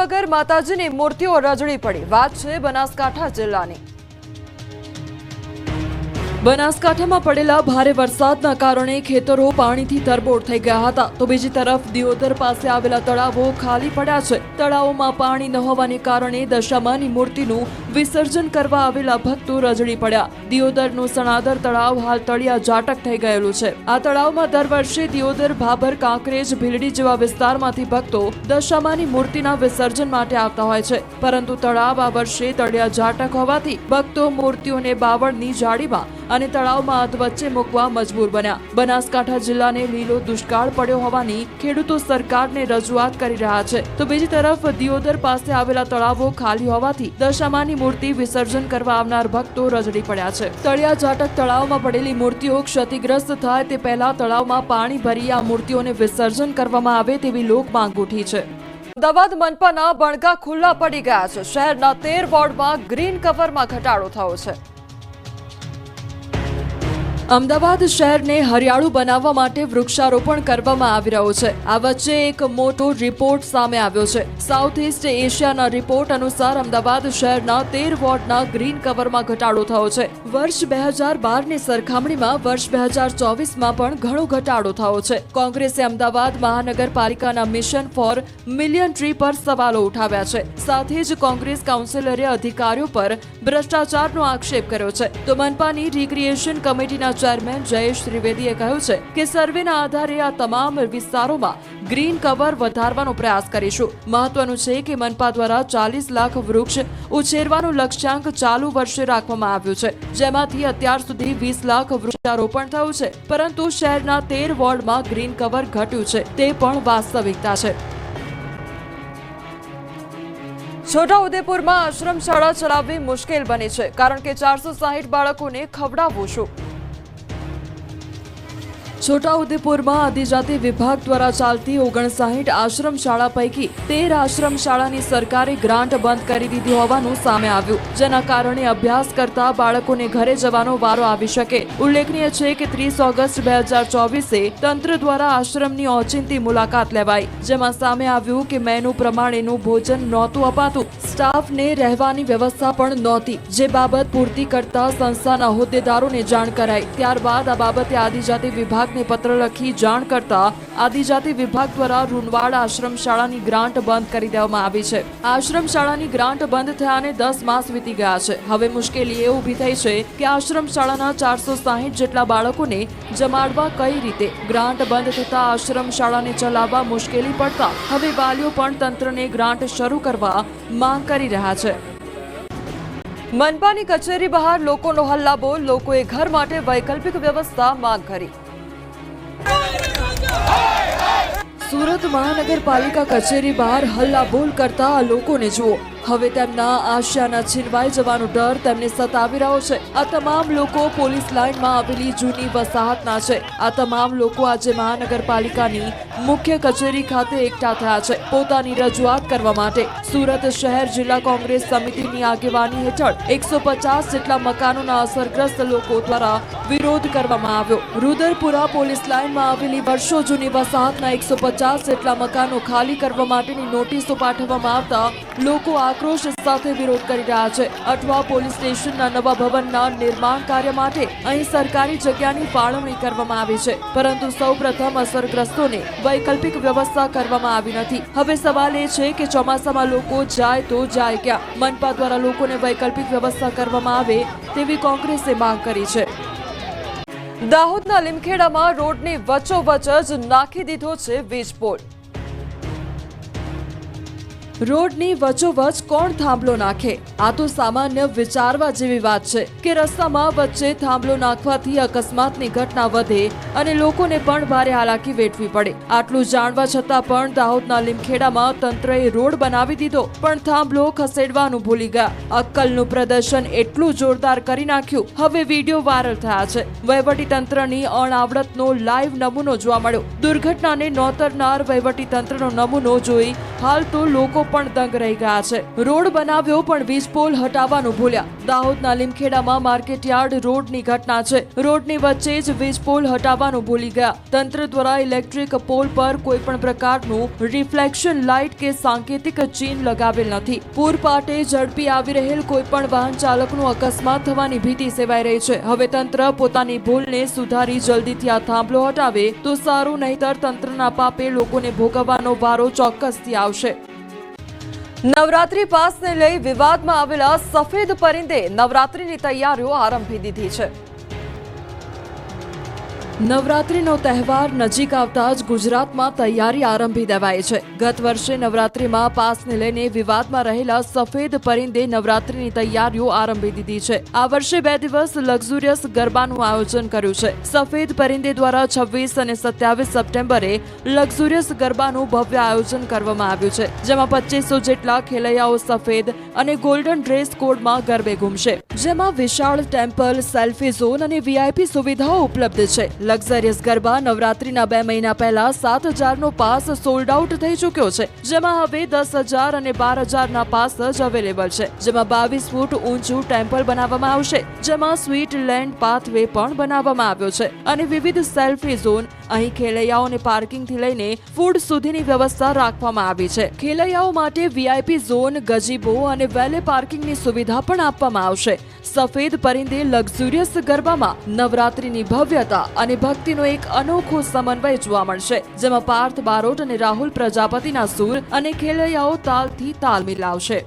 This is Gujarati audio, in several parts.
વગર માતાજીની મૂર્તિઓ રજળી પડી. વાત છે બનાસકાંઠા જિલ્લાની. બનાસકાંઠામાં પડેલા ભારે વરસાદના કારણે ખેતરો પાણીથી તરબોળ થઈ ગયા હતા. તો બીજી તરફ દિયોદર પાસે આવેલા તળાવો ખાલી પડ્યા છે. તળાવોમાં પાણી ન હોવાને કારણે દશામાની મૂર્તિનું વિસર્જન કરવા આવેલા ભક્તો રજડી પડ્યા. દિયોદરનું સણાદર તળાવ હાલ તળિયા જાટક થઈ ગયેલું છે. આ તળાવમાં દર વર્ષે દિયોદર, ભાભર, કાંકરેજ, ભીલડી જેવા વિસ્તારમાંથી ભક્તો દશામાની મૂર્તિના વિસર્જન માટે આવતા હોય છે. પરંતુ તળાવ આ વર્ષે તળિયા જાટક હોવાથી ભક્તો મૂર્તિઓને બાવળની જાળીમાં અને તળાવમાં અધવચ્ચે મૂકવા મજબૂર બન્યા. બનાસકાંઠા જિલ્લાને લીલો દુષ્કાળ પડ્યો હોવાની ખેડૂતો સરકારને રજૂઆત કરી રહ્યા છે. તો બીજી તરફ દિયોદર પાસે આવેલા તળાવો ખાલી હોવાથી દશામાની મૂર્તિ વિસર્જન કરવા આવનાર ભક્તો રજડી પડ્યા છે. તળિયા જાટક તળાવમાં પડેલી મૂર્તિઓ ક્ષતિગ્રસ્ત થાય તે પહેલા તળાવમાં પાણી ભરી આ મૂર્તિઓને વિસર્જન કરવામાં આવે તેવી લોક માંગ ઉઠી છે. અમદાવાદ મનપાના બણગા ખુલ્લા પડી ગયા છે. શહેરના તેર વોર્ડમાં ગ્રીન કવરમાં ઘટાડો થયો છે. અમદાવાદ શહેરને હરિયાળું બનાવવા માટે વૃક્ષારોપણ કરવામાં આવી રહ્યું છે. આ વચ્ચે એક મોટો રિપોર્ટ સામે આવ્યો છે. સાઉથ ઇસ્ટ એશિયાના રિપોર્ટ અનુસાર અમદાવાદ શહેરના તેર વોર્ડના ગ્રીન કવરમાં ઘટાડો થયો છે. વર્ષ બે હજાર બારની સરખામણીમાં વર્ષ બે હજાર ચોવીસમાં પણ ઘણો ઘટાડો થયો છે. કોંગ્રેસે અમદાવાદ મહાનગરપાલિકાના મિશન ફોર મિલિયન ટ્રી પર સવાલો ઉઠાવ્યા છે. સાથે જ કોંગ્રેસ કાઉન્સિલરે અધિકારીઓ પર ભ્રષ્ટાચારનો આક્ષેપ કર્યો છે. તો મનપાની રિક્રિએશન કમિટીના ચેરમેન જયેશ ત્રિવેદીએ કહ્યું છે કે સર્વેના આધારે આ તમામ વિસ્તારોમાં ગ્રીન કવર વધારવાનો પ્રયાસ કરીશું. મહત્વનું છે કે મનપા દ્વારા ચાલીસ લાખ વૃક્ષ ઉછેરવાનું લક્ષ્યાંક ચાલુ વર્ષે રાખવામાં આવ્યું છે, જેમાંથી અત્યાર સુધી વીસ લાખ વૃક્ષારોપણ થયું છે, પરંતુ શહેરના તેર વોર્ડમાં ગ્રીન કવર ઘટ્યું છે, તે પણ વાસ્તવિકતા છે. છોટાઉદેપુરમાં આશ્રમ શાળા ચલાવવી મુશ્કેલ બની છે, કારણ કે ચારસો સાહીઠ બાળકોને ખવડાવવું શું? છોટાઉદેપુરમાં આદિજાતિ વિભાગ દ્વારા ચાલતી ઓગણસાહીઠ આશ્રમ શાળા પૈકી તેર આશ્રમ સરકારે ગ્રાન્ટ બંધ કરી દીધી હોવાનું સામે આવ્યું. જેના કારણે અભ્યાસ કરતા બાળકોને ઘરે જવાનો વારો આવી શકે. ઉલ્લેખનીય છે કે ત્રીસ ઓગસ્ટ બે હજાર તંત્ર દ્વારા આશ્રમની ઓચિંતી મુલાકાત લેવાઈ, જેમાં સામે આવ્યું કે મેનુ પ્રમાણેનું ભોજન નહોતું અપાતું, સ્ટાફને રહેવાની વ્યવસ્થા પણ નહોતી. જે બાબત પૂર્તિ કરતા સંસ્થાના હોદ્દેદારોને જાણ કરાઈ. ત્યારબાદ આ બાબતે આદિજાતિ વિભાગને પત્ર લખી જાણ કરતા આદિજાતિ વિભાગ દ્વારા રૂનવાડ આશ્રમ શાળાની ગ્રાન્ટ બંધ કરી દેવામાં આવી છે. આશ્રમ શાળાની ગ્રાન્ટ બંધ થયાને દસ માસ વીતી ગયા છે. હવે મુશ્કેલી એ ઊભી થઈ છે કે આશ્રમ શાળાના ચારસો સાહીઠ જેટલા બાળકોને જમાડવા કઈ રીતે ગ્રાન્ટ બંધ થતા આશ્રમ શાળાને ચલાવવા મુશ્કેલી પડતા હવે વાલીઓ પણ તંત્રને ગ્રાન્ટ શરૂ કરવા માંગ કરી રહ્યા છે. મનપાની કચેરી બહાર લોકોનો હલ્લાબોલ, લોકોએ ઘર માટે વૈકલ્પિક વ્યવસ્થા માંગ કરી. સુરત મહાનગરપાલિકા કચેરી બહાર હલ્લાબોલ કરતા લોકોને જુઓ. હવે તેમના આશિયાના છીનવાઈ જવાનો ડર તેમને સતાવી રહ્યો છે. આ તમામ લોકો પોલીસ લાઇનમાં આવેલી જૂની વસાહતના છે. આ તમામ લોકો આજે મહાનગરપાલિકાની મુખ્ય કચેરી ખાતે એકઠા થયા છે. પોતાની રજૂઆત કરવા માટે સુરત શહેર જિલ્લા કોંગ્રેસ સમિતિની આગેવાની હેઠળ એકસો પચાસ જેટલા મકાનોના અસરગ્રસ્ત લોકો દ્વારા વિરોધ કરવામાં આવ્યો. રુદરપુરા પોલીસ લાઇનમાં આવેલી વર્ષો જૂની વસાહતના એકસો પચાસ જેટલા મકાનો ખાલી કરવા માટેની નોટિસો પાઠવવામાં આવતા લોકો આક્રોશ સાથે વિરોધ કરી રહ્યા છે. અઠવા પોલીસ સ્ટેશનના નવા ભવનના નિર્માણ કાર્ય માટે અહીં સરકારી જગ્યાની ફાળવણી કરવામાં આવી છે. પરંતુ સૌપ્રથમ અસરગ્રસ્તોને વૈકલ્પિક વ્યવસ્થા કરવામાં આવી નથી. હવે સવાલ એ છે કે ચોમાસામાં લોકો જાય તો જાય ક્યાં? મનપા દ્વારા લોકોને વૈકલ્પિક વ્યવસ્થા કરવામાં આવે તેવી કોંગ્રેસે માંગ કરી છે. દાહોદના લીમખેડામાં રોડની વચ્ચોવચ જ નાખી દીધો છે વીજ પોલ રોડની વચોવચ કોણ થાંભલો નાખે? આ તો સામાન્ય વિચારવા જેવી વાત છે કે રસ્તામાં વચ્ચે થાંભલો નાખવાથી અકસ્માતની ઘટના વધે અને લોકોને પણ ભારે હાલાકી વેઠવી પડે. આટલું જાણવા છતાં પણ દાહોદના લીમખેડામાં તંત્રએ રોડ બનાવી દીધો, પણ થાંભલો ખસેડવાનું ભૂલી ગયા. અક્કલનું પ્રદર્શન એટલું જોરદાર કરી નાખ્યું. હવે વીડિયો વાયરલ થયા છે. વહીવટી તંત્રની અણાવડતનો લાઈવ નમૂનો જોવા મળ્યો. દુર્ઘટનાને નોતરનાર વહીવટી તંત્રનો નમૂનો જોઈ હાલ તો લોકો પણ દંગ રહી ગયા છે. રોડ બનાવ્યો પણ વીજ પોલ હટાવવાનું ભૂલ્યા. દાહોદના લીમખેડામાં માર્કેટયાર્ડ રોડની ઘટના છે. રોડની વચ્ચે જ વીજ પોલ હટાવવાનું ભૂલી ગયા. તંત્ર દ્વારા ઇલેક્ટ્રિક પોલ પર કોઈ પણ પ્રકારનું રિફ્લેક્શન લાઇટ કે સાંકેતિક ચીન લગાવેલ નથી. પૂરપાટે ઝડપી આવી રહેલ કોઈ પણ વાહન ચાલકનું અકસ્માત થવાની ભીતિ સેવાઈ રહી છે. હવે તંત્ર પોતાની ભૂલને સુધારી જલ્દીથી આ થાંભલો હટાવે તો સારું, નહીતર તંત્રના પાપે લોકોને ભોગવવાનો વારો ચોક્કસથી આવશે. નવરાત્રી પાસને લઈ વિવાદમાં આવેલા સફેદ પરિંદે નવરાત્રીની તૈયારીઓ આરંભી દીધી છે. નવરાત્રીનો તહેવાર નજીક આવતા જ ગુજરાતમાં તૈયારી આરંભી દેવાઈ છે. ગત વર્ષે નવરાત્રીમાં પાસને લઈને વિવાદમાં રહેલા સફેદ પરિંદે નવરાત્રીની તૈયારીઓ આરંભી દીધી છે. આ વર્ષે બે દિવસ લક્ઝુરિયસ ગરબાનું આયોજન કર્યું છે. સફેદ પરિંદે દ્વારા છવ્વીસ અને સત્યાવીસ સપ્ટેમ્બરે લક્ઝુરિયસ ગરબાનું ભવ્ય આયોજન કરવામાં આવ્યું છે, જેમાં પચીસો જેટલા ખેલૈયાઓ સફેદ અને ગોલ્ડન ડ્રેસ કોડમાં ગરબે ઘૂમશે. જેમાં વિશાળ ટેમ્પલ, સેલ્ફી ઝોન અને વીઆઈપી સુવિધાઓ ઉપલબ્ધ છે. લક્ઝરિયસ ગરબા નવરાત્રીના બે મહિના પહેલા સાત હજારનો પાસ સોલ્ડ આઉટ થઈ ચૂક્યો છે, જેમાં હવે દસ હજાર અને બાર હજારના પાસ જ અવેલેબલ છે, જેમાં બાવીસ ફૂટ ઊંચું ટેમ્પલ બનાવવામાં આવશે, જેમાં સ્વીટ લેન્ડ પાથવે પણ બનાવવામાં આવ્યો છે, અને વિવિધ સેલ્ફી ઝોન, અહીં ખેલૈયાઓને પાર્કિંગથી લઈને ફૂડ સુધીની વ્યવસ્થા રાખવામાં આવી છે. ખેલૈયાઓ માટે વીઆઈપી ઝોન, ગજીબો અને વેલે પાર્કિંગની સુવિધા પણ આપવામાં આવશે. સફેદ પરિંદે લક્ઝુરિયસ ગરબામાં નવરાત્રીની ભવ્યતા અને ભક્તિનો એક અનોખો સમન્વય જોવા મળશે, જેમાં પાર્થ બારોટ અને રાહુલ પ્રજાપતિના સૂર અને ખેલૈયાઓ તાલથી તાલ મિલાવશે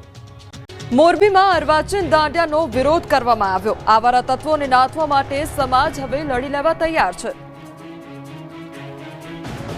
મોરબીમાં અર્વાચીન દાંડિયાનો વિરોધ કરવામાં આવ્યો. આવારા તત્વોને નાથવા માટે સમાજ હવે લડી લેવા તૈયાર છે.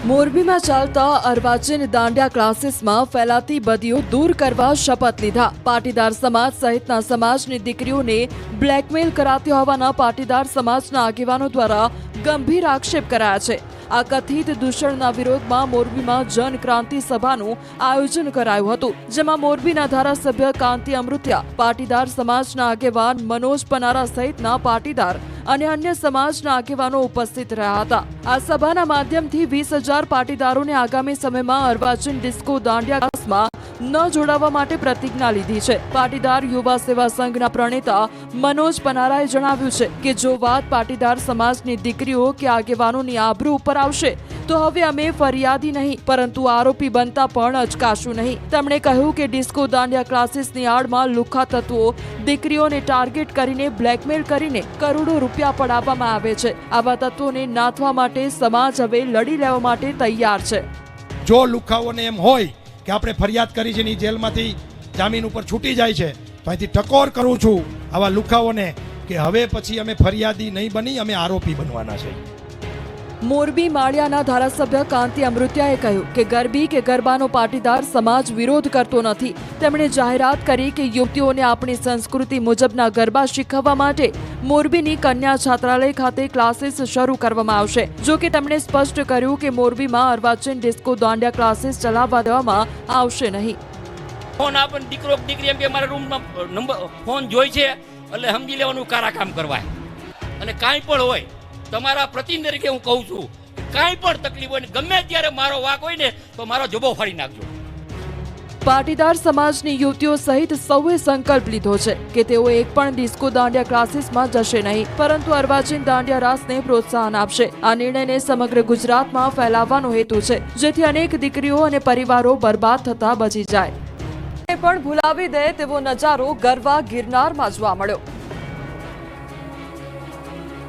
મોરબીમાં ચાલતા અર્વાચીન દાંડિયા ક્લાસીસમાં ફેલાતી બદીઓ દૂર કરવા શપથ લીધા. પાટીદાર સમાજ સહિતના સમાજની દીકરીઓને બ્લેકમેલ કરાતી હોવાના પાટીદાર સમાજના આગેવાનો દ્વારા ગંભીર આક્ષેપ કરાયા છે. આ કથિત દૂષણના વિરોધમાં મોરબીમાં જન ક્રાંતિ સભાનું આયોજન કરાયું હતું, જેમાં મોરબીના ધારાસભ્ય કાંતિ અમૃત્યા, પાટીદાર સમાજના આગેવાન મનોજ પનારા સહિતના પાટીદાર અને અન્ય સમાજના આગેવાનો ઉપસ્થિત રહ્યા હતા. આ સભાના માધ્યમથી વીસ હજાર પાટીદારોને આગામી સમયમાં અર્વાચીન ડિસ્કો દાંડિયા ક્લાસમાં ન જોડાવા માટે પ્રતિજ્ઞા લીધી છે. પાટીદાર યુવા સેવા સંઘના પ્રણેતા મનોજ પનારાએ જણાવ્યું છે કે જો વાત પાટીદાર સમાજની દીકરીઓ કે આગેવાનોની આબરૂ ઉપર આવશે, તો હવે અમે ફરિયાદી નહીં, પરંતુ આરોપી બનતા પણ અચકાશું નહીં. તેમણે કહ્યું કે ડિસ્કો દાંડિયા ક્લાસીસની આડમાં લુખા તત્વો દીકરીઓને ટાર્ગેટ કરીને બ્લેકમેલ કરીને કરોડો રૂપિયા પડાવવામાં આવે છે. આવા તત્વોને નાથવા માટે સમાજ હવે લડી લેવા માટે તૈયાર છે. જો લુખાઓને એમ હોય કે આપણે ફરિયાદ કરી છે એની જેલમાંથી જામીન ઉપર છૂટી જાય છે, તો અહીંથી ટકોર કરું છું આવા લુખાઓને કે હવે પછી અમે ફરિયાદી નહીં બની, અમે આરોપી બનવાના છે. મોરબી માળિયાના ધારાસભ્ય કાંતિ અમૃત્યાએ કહ્યું કે ગરબી કે ગરબાનો પાટીદાર સમાજ વિરોધ કરતો નથી. તેમણે જાહેરાત કરી કે યુવતીઓને આપણી સંસ્કૃતિ મુજબના ગરબા શીખવવા માટે મોરબીની કન્યા છાત્રાલય ખાતે ક્લાસીસ શરૂ કરવામાં આવશે. જો કે તેમણે સ્પષ્ટ કર્યું કે મોરબીમાં અર્વાચીન ડિસ્કો દાંડિયા ક્લાસીસ ચલાવવા દેવામાં આવશે નહીં. ફોન આપણને દીકરો દીકરી એમ કે મારા રૂમમાં નંબર ફોન જોઈ છે, એટલે સમજી લેવાનું કારા કામ કરવાય. અને કાંઈ પણ હોય તમારા પ્રતિનિધિ તરીકે હું કહું છું, કાંઈ પણ તકલીફ હોય ને ગમે ત્યારે મારો વાક હોય ને, તો મારો જબો ફાડી નાખજો. પાટીદાર સમાજની યુવતીઓ સહિત સૌએ સંકલ્પ લીધો છે કે તેઓ એક પણ ડિસ્કો દાંડિયા ક્લાસીસમાં જશે નહીં, પરંતુ અર્વાચીન દાંડિયા રાસને પ્રોત્સાહન આપશે. આ નિર્ણયને સમગ્ર ગુજરાતમાં ફેલાવવાનો હેતુ છે, જેથી અનેક દીકરીઓ અને પરિવારો બરબાદ થતા બચી જાય. પણ ભૂલાવી દે તેવો નજારો ગરવા ગિરનારમાં જોવા મળ્યો.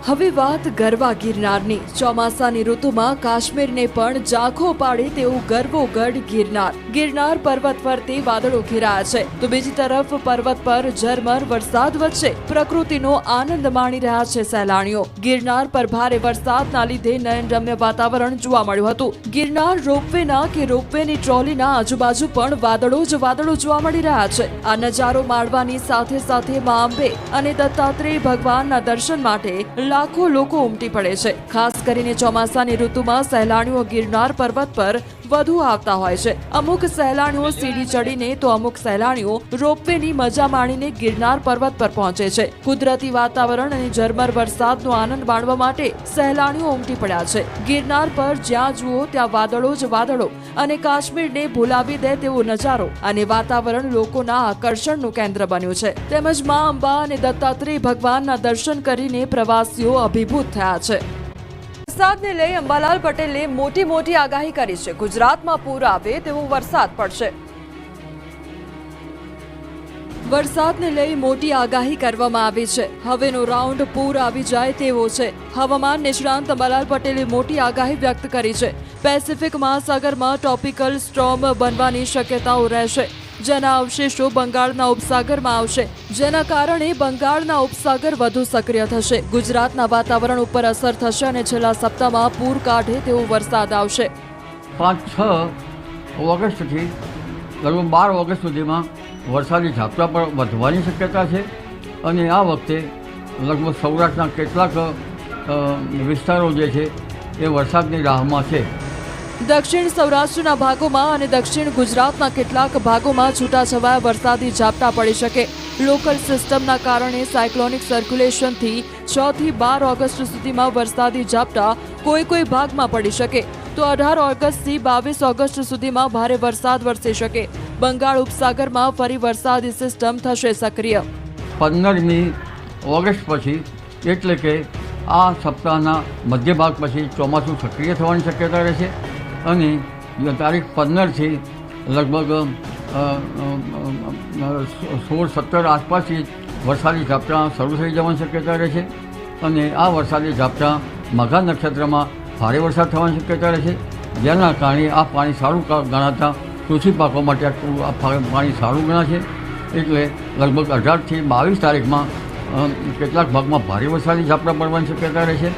હવે વાત ગરવા ગિરનારની. ચોમાસાની ઋતુમાં કાશ્મીરને પણ ઝાંખો પાડે તેવું ગર્વોગઢ ગિરનાર. ગિરનાર પર્વત ફરતે વાદળો ઘેરાયા છે. તો બીજી તરફ પર્વત પર ઝરમર વરસાદ વચ્ચે પ્રકૃતિનો આનંદ માણી રહ્યા છે સહેલાણીઓ. ગિરનાર પર ભારે વરસાદના લીધે નયનરમ્ય વાતાવરણ જોવા મળ્યું હતું. ગિરનાર રોપવેના કે રોપવેની ટ્રોલીના આજુબાજુ પણ વાદળો જ વાદળો જોવા મળી રહ્યા છે. આ નજારો માણવાની સાથે સાથે મા અંબે અને દત્તાત્રેય ભગવાનના દર્શન માટે લાખો લોકો ઉમટી પડે છે. ખાસ કરીને ચોમાસાની ઋતુમાં સહેલાણીઓ ગિરનાર પર્વત પર વધુ આવતા હોય છે. અમુક સહેલાણીઓ સીડી ચડીને તો અમુક સહેલાણીઓ રોપવેની મજા માણીને ગિરનાર પર્વત પર પહોંચે છે. કુદરતી વાતાવરણ અને ઝરમર વરસાદનો આનંદ માણવા માટે સહેલાણીઓ ઉમટી પડ્યા છે. ગિરનાર પર જ્યાં જુઓ ત્યાં વાદળો જ વાદળો અને કાશ્મીરને ભૂલાવી દે તેવો નજારો અને વાતાવરણ લોકોના આકર્ષણનું કેન્દ્ર બન્યું છે. તેમજ મા અંબા અને દત્તાત્રેય ભગવાનના દર્શન કરીને પ્રવાસીઓ અભિભૂત થયા છે. વરસાદને લઈ અંબાલાલ પટેલે મોટી મોટી આગાહી કરી છે. ગુજરાતમાં પૂર આવે તેવો વરસાદ પડશે. વરસાદને લઈ મોટી આગાહી કરવામાં આવી છે. હવેનો રાઉન્ડ પૂર આવી જાય તેવો છે. હવામાન નિષ્ણાંત અંબાલાલ પટેલે મોટી આગાહી વ્યક્ત કરી છે. પેસિફિક મહાસાગરમાં ટોપિકલ સ્ટ્રોમ બનવાની શક્યતાઓ રહેશે. જેના અવશેષો બંગાળના ઉપસાગરમાં આવશે. જેના કારણે બંગાળના ઉપસાગર વધુ સક્રિય થશે. ગુજરાતના વાતાવરણ ઉપર અસર થશે અને છેલ્લા સપ્તાહમાં પૂર કાઢે તેવો વરસાદ આવશે. પાંચ છ ઓગસ્ટથી લગભગ બાર ઓગસ્ટ સુધીમાં વરસાદી ઝાપટા પણ વધવાની શક્યતા છે અને આ વખતે લગભગ સૌરાષ્ટ્રના કેટલાક વિસ્તારો જે છે એ વરસાદની રાહમાં છે. દક્ષિણ સૌરાષ્ટ્રના ભાગોમાં અને દક્ષિણ ગુજરાતના કેટલાક ભાગોમાં છૂટાછવાયા વરસાદી ઝાપટા પડી શકે. લોકલ સિસ્ટમના કારણે સાયક્લોનિક સર્ક્યુલેશનથી છ થી બાર ઓગસ્ટ સુધીમાં વરસાદી ઝાપટા કોઈ કોઈ ભાગમાં પડી શકે. તો અઢાર ઓગસ્ટથી બાવીસ ઓગસ્ટ સુધીમાં ભારે વરસાદ વરસી શકે. બંગાળ ઉપસાગરમાં ફરી વરસાદી સિસ્ટમ થશે સક્રિય. પંદરમી ઓગસ્ટ પછી, એટલે કે આ સપ્તાહના મધ્ય ભાગ પછી ચોમાસું સક્રિય થવાની શક્યતા રહેશે. અને તારીખ પંદરથી લગભગ સોળ, સત્તર આસપાસથી વરસાદી ઝાપટા શરૂ થઈ જવાની શક્યતા રહે છે અને આ વરસાદી ઝાપટા મઘા નક્ષત્રમાં ભારે વરસાદ થવાની શક્યતા રહે છે. જેના કારણે આ પાણી સારું ગણાતા કૃષિ પાકો માટે આ પાણી સારું ગણાશે. એટલે લગભગ અઢારથી બાવીસ તારીખમાં કેટલાક ભાગમાં ભારે વરસાદી ઝાપટા પડવાની શક્યતા રહેશે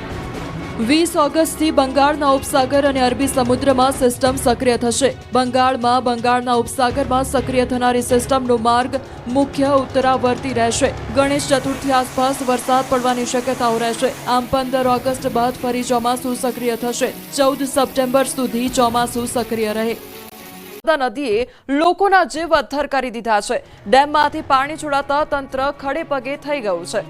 વીસ ઓગસ્ટથી બંગાળના ઉપસાગર અને અરબી સમુદ્રમાં સિસ્ટમ સક્રિય થશે. બંગાળમાં બંગાળના ઉપસાગરમાં સક્રિય થનારી સિસ્ટમનો માર્ગ મુખ્ય ઉત્તરાવર્તી રહેશે. ગણેશ ચતુર્થી આસપાસ વરસાદ પડવાની શક્યતાઓ રહેશે. આમ પંદર ઓગસ્ટ બાદ ફરી ચોમાસું સક્રિય થશે. ચૌદ સપ્ટેમ્બર સુધી ચોમાસું સક્રિય રહે. નદીએ લોકોના જીવ અથ્થર કરી દીધા છે. ડેમમાંથી પાણી છોડાતા તંત્ર ખડે પગે થઈ ગયું છે.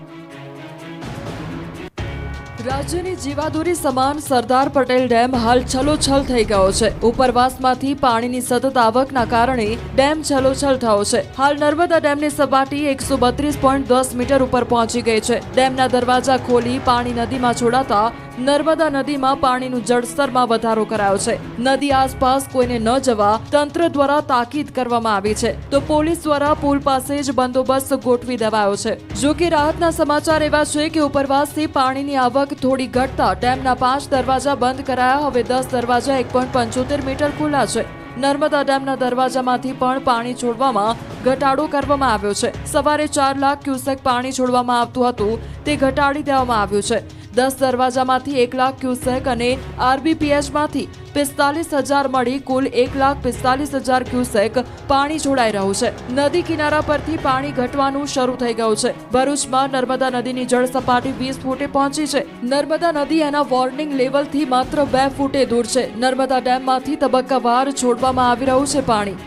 રાજ્યની જીવાદોરી સમાન સરદાર પટેલ ડેમ હાલ છલોછલ થઈ ગયો છે. ઉપરવાસમાંથી પાણીની સતત આવકના કારણે ડેમ છલોછલ થયો છે. હાલ નર્મદા ડેમની સપાટી એકસો બત્રીસ પોઈન્ટ દસ મીટર ઉપર પહોંચી ગઈ છે. ડેમના દરવાજા ખોલી પાણી નદીમાં છોડાતા નર્મદા નદીમાં પાણીનું જળસ્તરમાં વધારો કરાયો છે. નદી આસપાસ કોઈને ન જવા તંત્ર દ્વારા તાકીદ કરવામાં આવી છે. તો પોલીસ દ્વારા પુલ પાસે જ બંદોબસ્ત ગોઠવી દેવાયો છે. જો કે રાહતના સમાચાર એવા છે કે ઉપરવાસથી પાણીની આવક થોડી ઘટતા ડેમના પાંચ દરવાજા બંધ કરાયા. હવે દસ દરવાજા એક પંચોતેર મીટર ખુલ્લા છે. નર્મદા ડેમના દરવાજામાંથી પણ પાણી છોડવામાં ઘટાડો કરવામાં આવ્યો છે. સવારે ચાર લાખ ક્યુસેક પાણી છોડવામાં આવતું હતું. તે ઘટાડી દેવામાં આવ્યું છે. દસ દરવાજામાંથી એક લાખ ક્યુસેક અને આરબીપીએચમાંથી પિસ્તાલીસ હજાર મળી કુલ એક લાખ પિસ્તાલીસ હજાર ક્યુસેક પાણી જોડાઈ રહ્યું છે. નદી કિનારા પરથી પાણી ઘટવાનું શરૂ થઈ ગયું છે. ભરૂચમાં નર્મદા નદીની જળ સપાટી વીસ ફૂટે પહોંચી છે. નર્મદા નદી એના વોર્નિંગ લેવલથી માત્ર બે ફૂટે દૂર છે. નર્મદા ડેમમાંથી તબક્કાવાર છોડવામાં આવી રહ્યું છે પાણી.